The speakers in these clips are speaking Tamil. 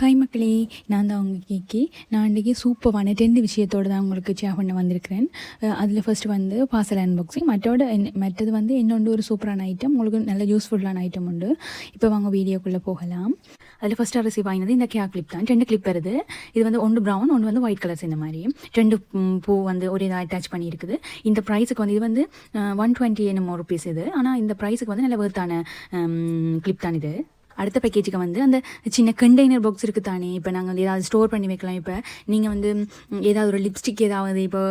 ஹாய் மக்களே. நான் தான் அவங்க கேக்கி நான் இன்றைக்கி சூப்பரான டென்த் விஷயத்தோடு தான் உங்களுக்கு ஷேர் பண்ண வந்திருக்கிறேன். அதில் ஃபஸ்ட்டு வந்து பார்சல் அன்பாக்சிங் மற்றோட என்ன- மற்றது வந்து இன்னொன்று ஒரு சூப்பரான ஐட்டம் உங்களுக்கு நல்ல யூஸ்ஃபுல்லான ஐட்டம் உண்டு. இப்போ வாங்க வீடியோக்குள்ளே போகலாம். அதில் ஃபஸ்ட்டாக ரிசீவ் ஆகினது இந்த கேக் கிளிப் தான். ரெண்டு கிளிப் வருது. இது வந்து ஒன்று ப்ரௌன் ஒன்று வந்து ஒயிட் கலர்ஸ் இந்த மாதிரி. ரெண்டு பூ வந்து ஒரு இதாக அட்டாச் பண்ணியிருக்குது. இந்த ப்ரைஸுக்கு வந்து இது வந்து ஒன் டுவெண்ட்டி என்னமோ ருபீஸ் இது. ஆனால் இந்த ப்ரைஸுக்கு வந்து நல்ல வேர்த்தான கிளிப் தான் இது. அடுத்த பேக்கேஜுக்கு வந்து அந்த சின்ன கண்டெய்னர் பாக்ஸ் இருக்குது தானே? இப்போ நாங்கள் வந்து ஏதாவது ஸ்டோர் பண்ணி வைக்கலாம். இப்போ நீங்கள் வந்து ஏதாவது ஒரு லிப்ஸ்டிக் ஏதாவது இப்போ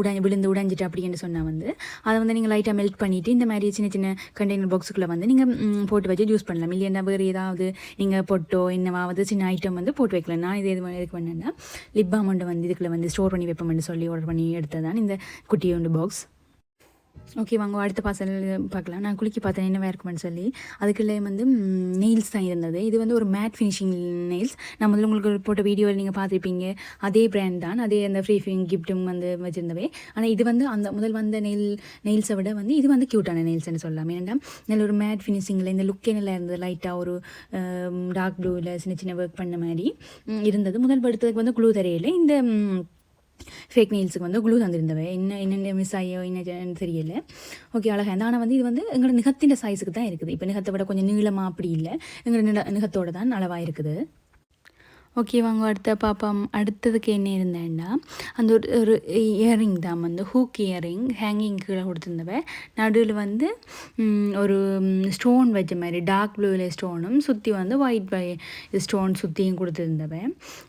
உடஞ்சி விழுந்து உடைஞ்சிட்டு அப்படின்னு சொன்னால் வந்து அதை வந்து நீங்கள் லைட்டாக மெல்ட் பண்ணிவிட்டு இந்த மாதிரி சின்ன சின்ன கண்டெய்னர் பாக்ஸுக்குள்ளே வந்து நீங்கள் போட்டு வச்சு யூஸ் பண்ணலாம். இல்லைன்னா வேறு ஏதாவது நீங்கள் பொட்டோ என்னவாவது சின்ன ஐட்டம் வந்து போட்டு வைக்கலாம். நான் இது எது எதுக்கு பண்ணேன்னா லிப் அமௌண்ட்டு வந்து இதுக்குள்ளே வந்து ஸ்டோர் பண்ணி வைப்போம்னு சொல்லி ஆர்டர் பண்ணி எடுத்ததான் இந்த குட்டி உண்டு பாக்ஸ் ஓகே வாங்க அடுத்த பார்சல் பார்க்கலாம். நான் குளிக்க பார்த்தேன் என்னவாக இருக்குமென்னு சொல்லி. அதுக்குள்ளே வந்து நெயில்ஸ் தான் இருந்தது. இது வந்து ஒரு மேட் ஃபினிஷிங் நெயில்ஸ் நான் முதல்ல உங்களுக்கு போட்ட வீடியோவில் நீங்கள் பார்த்துருப்பீங்க. அதே பிராண்ட் தான். அதே அந்த ஃப்ரீ ஃபிங் கிஃப்ட்டும் வந்து வச்சுருந்தவே ஆனால் இது வந்து அந்த முதல் வந்த நெயில் நெயில்ஸை விட வந்து இது வந்து க்யூட்டான நெயில்ஸ்னு சொல்லலாம். ஏன்னா நல்ல ஒரு மேட் ஃபினிஷிங்கில் இந்த லுக்கே நல்லா இருந்தது? லைட்டாக ஒரு டார்க் ப்ளூவில் சின்ன சின்ன ஒர்க் பண்ண மாதிரி இருந்தது. முதல் படுத்ததுக்கு வந்து குழு தரையில் இந்த ஃபேக் நெயில்ஸுக்கு வந்து குளூ தந்திருந்தவை என்ன என்னென்ன மிஸ் ஆகியோ என்ன தெரியல. ஓகே அழகாக இருந்தது ஆனால் வந்து இது வந்து எங்களோட நிகத்தின் சைஸுக்கு தான் இருக்குது. இப்போ நிகத்தை விட கொஞ்சம் நீளமாக அப்படி இல்லை. எங்களோட நில நிகத்தோட தான் அளவாக இருக்குது. ஓகேவாங்க அடுத்த பாப்பா அடுத்ததுக்கு என்ன இருந்தேன்னா அந்த ஒரு ஒரு இயரிங் தான் வந்து ஹூக் இயரிங் ஹேங்கிங் கீழே கொடுத்துருந்தவ. நடுவில் வந்து ஒரு ஸ்டோன் வச்ச மாதிரி டார்க் ப்ளூவில் ஸ்டோனும் சுற்றி வந்து ஒயிட் ஸ்டோன் சுற்றியும் கொடுத்துருந்தவ.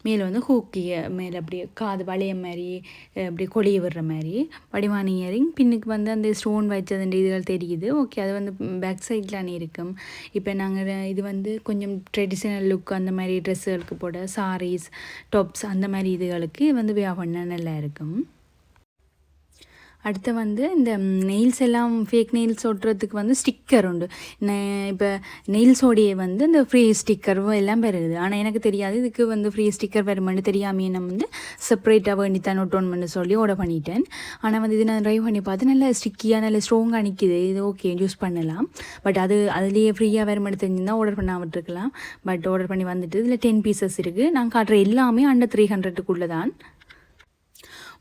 மேலே வந்து ஹூக் மேலே அப்படியே காது வளைய மாதிரி அப்படி அப்படியே கொடிய விடுற மாதிரி வடிவான இயரிங் பின்னுக்கு வந்து அந்த ஸ்டோன் வச்சதுன்ற இதுகள் தெரியுது. ஓகே அது வந்து பேக் சைட்லானே இருக்கும் இப்போ நாங்கள் இது வந்து கொஞ்சம் ட்ரெடிஷ்னல் லுக் அந்த மாதிரி ட்ரெஸ்ஸுகளுக்கு போட சாரீஸ் டாப்ஸ் அந்த மாதிரி இதுகளுக்கு வந்து வியா பண்ண நல்லா இருக்கும். அடுத்து வந்து இந்த நெயில்ஸ் எல்லாம் ஃபேக் நெயில்ஸ் ஒட்டுறதுக்கு வந்து ஸ்டிக்கர் உண்டு. இப்போ நெயில்ஸோடைய வந்து இந்த ஃப்ரீ ஸ்டிக்கர் எல்லாம் வருது ஆனால் எனக்கு தெரியாது இதுக்கு வந்து ஃப்ரீ ஸ்டிக்கர் வருமானு தெரியாமே நான் வந்து செப்பரேட்டாக வேண்டி தான் ஒட்டோன்னு சொல்லி ஆர்டர் பண்ணிட்டேன். ஆனால் வந்து இது நான் ட்ரைவ் பண்ணி பார்த்து நல்லா ஸ்டிக்கியாக நல்லா ஸ்ட்ராங்காக நிற்கிது இது ஓகே யூஸ் பண்ணலாம். பட் அது அதுலேயே ஃப்ரீயாக வருமானு தெரிஞ்சிருந்தால் ஆர்டர் பண்ணாமல் இருக்கலாம் பட் ஆர்டர் பண்ணி வந்துட்டு இதில் டென் பீசஸ் இருக்குது நான் காட்டுற எல்லாமே அண்டர் த்ரீ ஹண்ட்ரட்டுக்குள்ளே தான்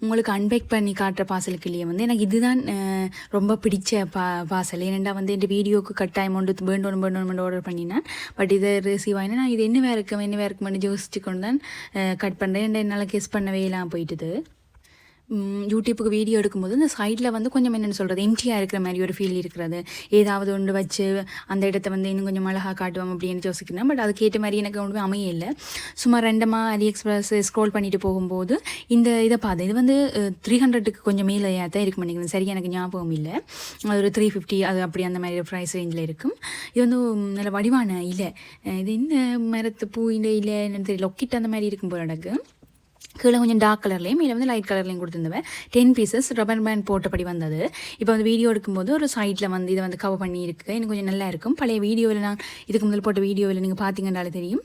உங்களுக்கு அன்பேக் பண்ணி காட்டுற பாசலுக்குள்ளேயே வந்து எனக்கு இதுதான் ரொம்ப பிடிச்ச பா பார்சல். ஏனெண்டா வந்து என் வீடியோக்கு கட்டாயம் ஒன்று வேண்டணும் வேண்டணும் ஆர்டர் பண்ணினேன் பட் இதை ரிசீவ் ஆகினா நான் இது என்னவா இருக்கும் என்னவா இருக்குமென்னு யோசிச்சு கொண்டு தான் கட் பண்ணுறேன் என்னால் கெஸ் பண்ணவே இல்லாமல் போயிட்டுது. யூடியூப்புக்கு வீடியோ எடுக்கும்போது இந்த சைடில் வந்து கொஞ்சம் என்னென்னு சொல்கிறது எம்டியாக இருக்கிற மாதிரி ஒரு ஃபீல் இருக்கிறது. ஏதாவது ஒன்று வச்சு அந்த இடத்த வந்து இன்னும் கொஞ்சம் அழகாக காட்டுவோம் அப்படின்னு யோசிக்கிறேன். பட் அதுக்கேற்ற மாதிரி எனக்கு ஒன்றுமே அமைய இல்லை சும்மா ரெண்டமாக அலி எக்ஸ்பிரஸ் ஸ்க்ரோல் பண்ணிட்டு போகும்போது இந்த இதை பார்த்தேன். இது வந்து த்ரீ ஹண்ட்ரட்டுக்கு கொஞ்சம் மேலே தான் இருக்கும் நினைக்கிறேன் சரி எனக்கு ஞாபகம் இல்லை. அது ஒரு த்ரீ ஃபிஃப்டி அது அப்படி அந்த மாதிரி ப்ரைஸ் ரேஞ்சில் இருக்கும். இது வந்து நல்ல வடிவான இலை. இது இந்த மரத்து பூ இந்த இலை என்னன்னு தெரியல. லொக்கிட்டு அந்த மாதிரி இருக்கும் போல எனக்கு கீழே கொஞ்சம் டார்க் கலர்லேயும் மேலே வந்து லைட் கலர்லையும் கொடுத்துருந்தவன். டென் பீசஸ் ரப்பர் பேண்ட் போட்டபடி வந்தது. இப்போ வந்து வீடியோ எடுக்கும்போது ஒரு சைடில் வந்து இதை வந்து கவர் பண்ணியிருக்கு. எனக்கு கொஞ்சம் நல்லா இருக்கும். பழைய வீடியோவில் நான் இதுக்கு முதல் போட்ட வீடியோவில் நீங்கள் பார்த்தீங்கன்னாலே தெரியும்.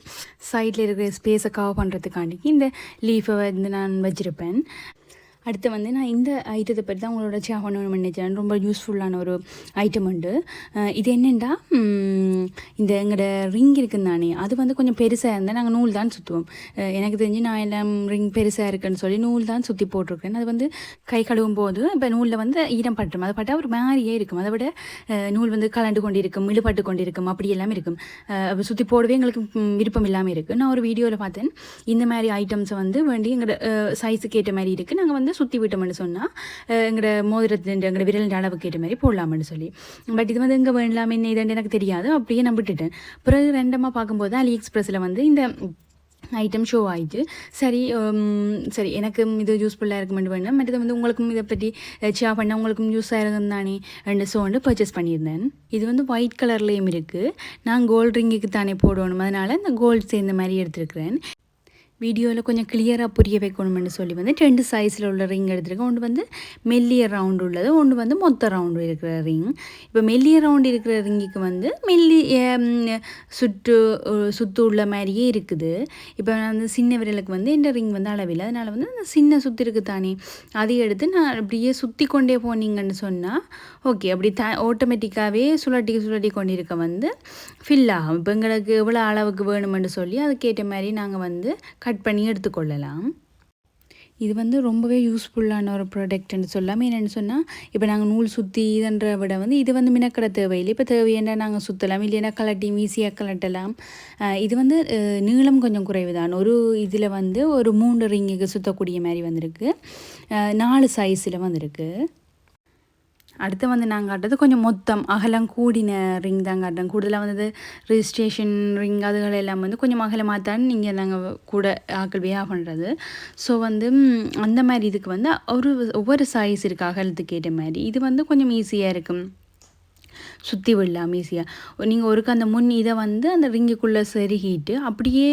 சைடில் இருக்கிற ஸ்பேஸை கவர் பண்ணுறதுக்காண்டி இந்த லீஃபை வந்து நான் வச்சுருப்பேன். அடுத்து வந்து நான் இந்த ஐட்டத்தை பற்றி தான் உங்களோட ஷேர் பண்ணணும்னு நினைச்சேன் ரொம்ப யூஸ்ஃபுல்லான ஒரு ஐட்டம் உண்டு. இது என்னென்னா இந்த எங்களோட ரிங் இருக்குன்னு தானே? அது வந்து கொஞ்சம் பெருசாக இருந்தால் நாங்கள் நூல் தான் சுற்றுவோம் எனக்கு தெரிஞ்சு நான் எல்லாம் ரிங் பெருசாக இருக்குன்னு சொல்லி நூல் தான் சுற்றி போட்டிருக்கேன் அது வந்து கை கழுவும் போது இப்போ நூலில் வந்து ஈரம் பட்டுரும் அதை பட்டால் ஒரு மாதிரியே இருக்கும். அதை விட நூல் வந்து கலண்டு கொண்டிருக்கும் இழுபட்டு கொண்டிருக்கும் அப்படி எல்லாமே இருக்கும். சுற்றி போடவே எங்களுக்கு விருப்பம் இல்லாமல் இருக்குது நான் ஒரு வீடியோவில் பார்த்தேன். இந்த மாதிரி ஐட்டம்ஸை வந்து வேண்டி எங்களோட சைஸுக்கு ஏற்ற மாதிரி இருக்குது நாங்கள் வந்து சுற்றி விட்டோம்னு சொன்னால் எங்களோட மோதிரத்தின் எங்களோட விரலின் அளவுக்கு ஏற்ற மாதிரி போடலாம்னு சொல்லி. பட் இது வந்து எங்கே வேண்டலாம் என்ன இதுன்னு எனக்கு தெரியாது. அப்படியே நான் விட்டுட்டேன். பிறகு ரெண்டமாக பார்க்கும்போது அலி எக்ஸ்பிரஸில் வந்து இந்த ஐட்டம் ஷோ ஆகிட்டு சரி சரி எனக்கும் இது யூஸ்ஃபுல்லாக இருக்குமெண்டு வேணும். மற்றது வந்து உங்களுக்கும் இதை பற்றி ஷேர் பண்ண உங்களுக்கும் யூஸ் ஆகிருக்கும் தானே ரெண்டு ஷோ வந்து பர்ச்சேஸ் பண்ணியிருந்தேன். இது வந்து ஒயிட் கலர்லேயும் இருக்குது நான் கோல்ட் ரிங்குக்கு தானே போடணும். அதனால் இந்த கோல்ட் சேர்ந்த மாதிரி எடுத்துருக்கிறேன். வீடியோவில் கொஞ்சம் கிளியராக புரிய வைக்கணும்னு சொல்லி வந்து ரெண்டு சைஸில் உள்ள ரிங் எடுத்துருக்கேன். ஒன்று வந்து மெல்லிய ரவுண்டு உள்ளது ஒன்று வந்து மொத்த ரவுண்டு இருக்கிற ரிங் இப்போ மெல்லிய ரவுண்டு இருக்கிற ரிங்குக்கு வந்து மெல்லிய சுற்று சுற்று சுத்து உள்ள மாதிரியே இருக்குது. இப்போ நான் வந்து சின்ன விரலுக்கு வந்து இந்த ரிங் வந்து அளவில்லை. அதனால் வந்து அந்த சின்ன சுத்து இருக்குது தானே. அதை எடுத்து நான் அப்படியே சுற்றி கொண்டே போனீங்கன்னு சொன்னால் ஓகே அப்படி த ஆட்டோமேட்டிக்காகவே சுழட்டி சுழட்டி கொண்டிருக்க வந்து ஃபில் ஆகும். இப்போ எங்களுக்கு எவ்வளோ அளவுக்கு வேணுமென்னு சொல்லி அதுக்கேற்ற மாதிரி நாங்கள் வந்து கட் பண்ணி எடுத்துக்கொள்ளலாம். இது வந்து ரொம்பவே யூஸ்ஃபுல்லான ஒரு ப்ராடக்ட்னு சொல்லாமல் என்னென்னு சொன்னால் இப்போ நாங்கள் நூல் சுற்றி இதன்ற விட வந்து இது வந்து மினக்கடை தேவையில்லை. இப்போ தேவையான நாங்கள் சுற்றலாம் இல்லைன்னா கலட்டி ஈஸியாக கலட்டலாம். இது வந்து நீளம் கொஞ்சம் குறைவு தான் ஒரு இதில் வந்து ஒரு மூன்று ரிங்குக்கு சுற்றக்கூடிய மாதிரி வந்திருக்கு. நாலு சைஸில் வந்திருக்கு. அடுத்து வந்து நாங்கள் காட்டுறது கொஞ்சம் மொத்தம் அகலம் கூடின ரிங் தான் காட்டுறோம் கூடுதலாக வந்தது ரிஜிஸ்ட்ரேஷன் ரிங் அதுகள் எல்லாம் வந்து கொஞ்சம் அகலமாக தான் நீங்கள் நாங்கள் கூட ஆக்கள் வியா பண்ணுறது ஸோ வந்து அந்த மாதிரி இதுக்கு வந்து ஒரு ஒவ்வொரு சைஸ் இருக்குது அகலத்துக்கு ஏற்ற மாதிரி இது வந்து கொஞ்சம் ஈஸியாக இருக்கும். சுற்றி விடலாம் ஈஸியாக நீங்கள் ஒருக்க அந்த முன் இதை வந்து அந்த ரிங்குக்குள்ளே செருகிட்டு அப்படியே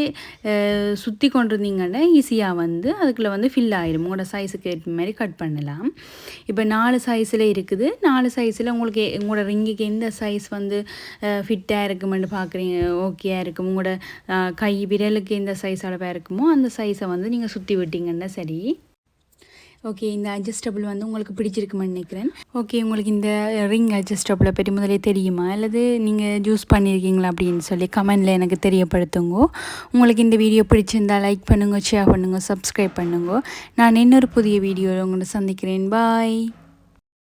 சுற்றி கொண்டிருந்தீங்கன்னா ஈஸியாக வந்து அதுக்குள்ளே வந்து ஃபில் ஆயிடும் உங்களோட சைஸுக்கு ஏற்ற மாதிரி கட் பண்ணலாம். இப்போ நாலு சைஸில் இருக்குது. நாலு சைஸில் உங்களுக்கு உங்களோட ரிங்குக்கு எந்த சைஸ் வந்து ஃபிட்டாக இருக்குமென்னு பார்க்குறீங்க ஓகேயா இருக்கும். உங்களோட கை விரலுக்கு எந்த சைஸ் அளவாக இருக்குமோ அந்த சைஸை வந்து நீங்கள் சுற்றி விட்டீங்கன்னா சரி. ஓகே இந்த அட்ஜஸ்டபிள் வந்து உங்களுக்கு பிடிச்சிருக்குமென்னு நினைக்கிறேன். ஓகே உங்களுக்கு இந்த ரிங் அட்ஜஸ்டபிளை பற்றி முதலே தெரியுமா? அல்லது நீங்கள் யூஸ் பண்ணியிருக்கீங்களா அப்படின்னு சொல்லி கமெண்டில் எனக்கு தெரியப்படுத்துங்க. உங்களுக்கு இந்த வீடியோ பிடிச்சிருந்தா லைக் பண்ணுங்க ஷேர் பண்ணுங்க சப்ஸ்கிரைப் பண்ணுங்க. நான் இன்னொரு புதிய வீடியோவில் உங்களை சந்திக்கிறேன். பாய்